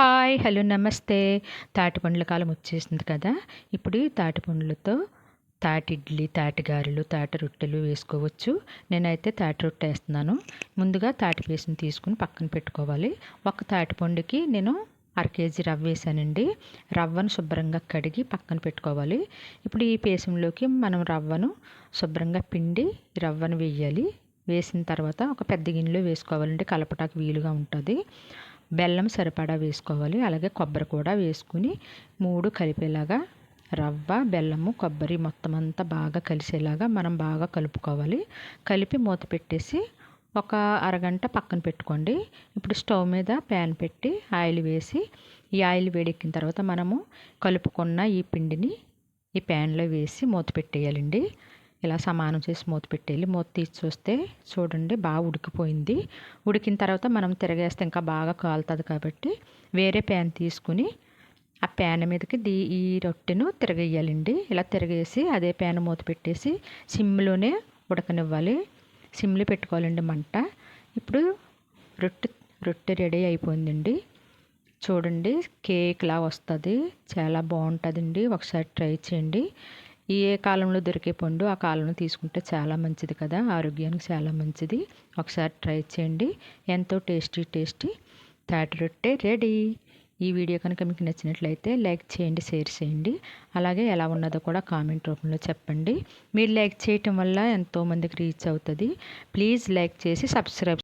Hi hello నమస్తే. తాటి పండ్ల కాలం వచ్చేసింది కదా. ఇప్పుడు తాటిపండ్లతో తాటి పండ్లతో తాటి ఇడ్లీ తాటి గారెలు తాటి రొట్టెలు వేసుకోవచ్చు. నేనైతే తాటి రొట్టె వేస్తున్నాను. ముందుగా తాటి పేస్ట్ని తీసుకుని పక్కన పెట్టుకోవాలి. ఒక తాటి పండుకి నేను అర కేజీ రవ్వ వేసానండి. రవ్వను శుభ్రంగా కడిగి పక్కన పెట్టుకోవాలి. ఇప్పుడు ఈ పేసంలోకి మనం రవ్వను శుభ్రంగా పిండి రవ్వను వేయాలి. వేసిన తర్వాత ఒక పెద్ద గిన్నెలో వేసుకోవాలండి. కలపటానికి వీలుగా ఉంటుంది. బెల్లం సరిపడా వేసుకోవాలి. అలాగే కొబ్బరి కూడా వేసుకుని మూడు కలిపేలాగా రవ్వ బెల్లము కొబ్బరి మొత్తం అంతా బాగా కలిసేలాగా మనం బాగా కలుపుకోవాలి. కలిపి మూత పెట్టేసి ఒక అరగంట పక్కన పెట్టుకోండి. ఇప్పుడు స్టవ్ మీద ప్యాన్ పెట్టి ఆయిల్ వేసి ఈ ఆయిల్ వేడెక్కిన తర్వాత మనము కలుపుకున్న ఈ పిండిని ఈ ప్యాన్లో వేసి మూత పెట్టేయాలండి. ఇలా సమానం చేసి మూత పెట్టేయాలి. మూత తీసి చూస్తే చూడండి బాగా ఉడికిపోయింది. ఉడికిన తర్వాత మనం తిరగేస్తే ఇంకా బాగా కాలుతుంది కాబట్టి వేరే ప్యాన్ తీసుకుని ఆ ప్యాన్ మీదకి దీ ఈ రొట్టెను తిరగేయాలండి. ఇలా తిరగేసి అదే ప్యాన్ మూత పెట్టేసి సిమ్లోనే ఉడకనివ్వాలి. సిమ్లో పెట్టుకోవాలండి మంట. ఇప్పుడు రొట్టె రొట్టె రెడీ అయిపోయిందండి. చూడండి కేక్లా వస్తుంది. చాలా బాగుంటుందండి. ఒకసారి ట్రై చేయండి. ఏ కాలంలో దొరికే పండు ఆ కాలంలో తీసుకుంటే చాలా మంచిది కదా. ఆరోగ్యానికి చాలా మంచిది. ఒకసారి ట్రై చేయండి. ఎంతో టేస్టీ టేస్టీ తాటి రొట్టె రెడీ. ఈ వీడియో కనుక మీకు నచ్చినట్లయితే లైక్ చేయండి షేర్ చేయండి. అలాగే ఎలా ఉన్నదో కూడా కామెంట్ రూపంలో చెప్పండి. మీరు లైక్ చేయటం వల్ల ఎంతోమందికి రీచ్ అవుతుంది. ప్లీజ్ లైక్ చేసి సబ్స్క్రైబ్